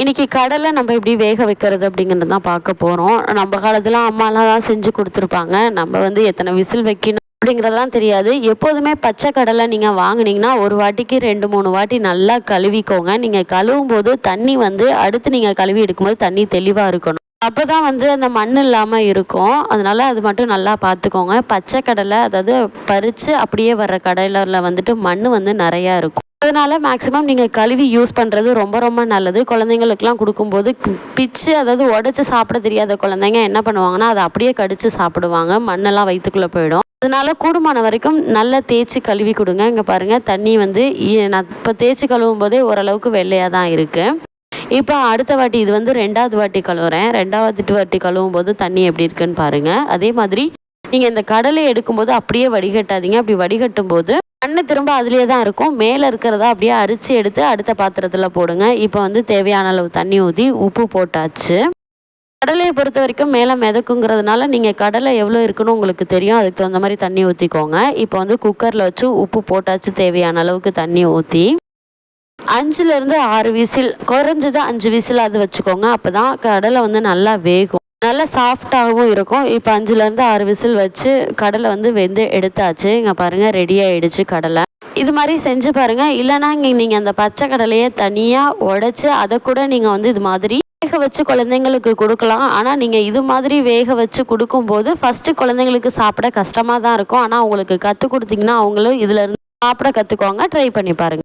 இன்றைக்கி கடலை நம்ம எப்படி வேக வைக்கிறது அப்படிங்கிறது தான் பார்க்க போகிறோம் நம்ம காலத்தில் அம்மாலாம் தான் செஞ்சு கொடுத்துருப்பாங்க. நம்ம வந்து எத்தனை விசில் வைக்கணும் அப்படிங்கிறதெல்லாம் தெரியாது. எப்போதுமே பச்சை கடலை நீங்கள் வாங்கினீங்கன்னா ஒரு வாட்டிக்கு ரெண்டு மூணு வாட்டி நல்லா கழுவிக்கோங்க. நீங்கள் கழுவும் போது தண்ணி வந்து அடுத்து நீங்கள் கழுவி எடுக்கும்போது தண்ணி தெளிவாக இருக்கணும். அப்போ தான் வந்து அந்த மண் இல்லாமல் இருக்கும். அதனால் அது மட்டும் நல்லா பார்த்துக்கோங்க. பச்சை கடலை அதாவது பறித்து அப்படியே வர்ற கடலில் வந்துட்டு மண் வந்து நிறையா இருக்கும். அதனால் மேக்ஸிமம் நீங்கள் கழுவி யூஸ் பண்ணுறது ரொம்ப ரொம்ப நல்லது. குழந்தைங்களுக்குலாம் கொடுக்கும்போது பிச்சு அதாவது உடச்சி சாப்பிட தெரியாத குழந்தைங்க என்ன பண்ணுவாங்கன்னா அதை அப்படியே கடித்து சாப்பிடுவாங்க. மண்ணெல்லாம் வயிற்றுக்குள்ளே போயிடும். அதனால கூடுமான வரைக்கும் நல்லா தேய்ச்சி கழுவி கொடுங்க. இங்கே பாருங்கள் தண்ணி வந்து நான் இப்போ தேய்ச்சி கழுவும் போதே ஓரளவுக்கு வெள்ளையாக தான் இருக்குது இப்போ அடுத்த வாட்டி இது வந்து ரெண்டாவது வாட்டி கழுவுறேன். ரெண்டாவது வாட்டி கழுவும் போது தண்ணி எப்படி இருக்குன்னு பாருங்கள் அதே மாதிரி நீங்கள் இந்த கடலை எடுக்கும்போது அப்படியே வடிகட்டாதீங்க. அப்படி வடிகட்டும் போது எண்ணெய் திரும்ப அதுலேயே தான் இருக்கும். மேலே இருக்கிறத அப்படியே அரிச்சு எடுத்து அடுத்த பாத்திரத்தில் போடுங்க. இப்போ வந்து தேவையான அளவு தண்ணி ஊற்றி உப்பு போட்டாச்சு. கடலையை பொறுத்த வரைக்கும் மேலே மிதக்குங்கிறதுனால நீங்கள் கடலை எவ்வளோ இருக்குன்னு உங்களுக்கு தெரியும். அதுக்கு தகுந்த மாதிரி தண்ணி ஊற்றிக்கோங்க இப்போ வந்து குக்கரில் வச்சு உப்பு போட்டாச்சு தேவையான அளவுக்கு தண்ணி ஊற்றி அஞ்சுலேருந்து ஆறு விசில் குறைஞ்சது அஞ்சு விசில் அது வச்சுக்கோங்க. அப்போ தான் கடலை வந்து நல்லா வேகும். நல்லா சாஃப்டாகவும் இருக்கும். இப்போ அஞ்சுலேருந்து ஆறு விசில் வச்சு கடலை வந்து வெந்து எடுத்தாச்சு. இங்கே பாருங்கள் ரெடி ஆகிடுச்சு கடலை. இது மாதிரி செஞ்சு பாருங்கள் இல்லைனா இங்கே நீங்கள் அந்த பச்சை கடலையை தனியாக உடைச்சி அதை கூட நீங்கள் வந்து இது மாதிரி வேக வச்சு குழந்தைங்களுக்கு கொடுக்கலாம். ஆனால் நீங்கள் இது மாதிரி வேக வச்சு கொடுக்கும்போது ஃபஸ்ட்டு குழந்தைங்களுக்கு சாப்பிட கஷ்டமாக தான் இருக்கும். ஆனால் அவங்களுக்கு கற்றுக் கொடுத்தீங்கன்னா அவங்களும் இதில் இருந்து சாப்பிட கற்றுக்குவாங்க ட்ரை பண்ணி பாருங்கள்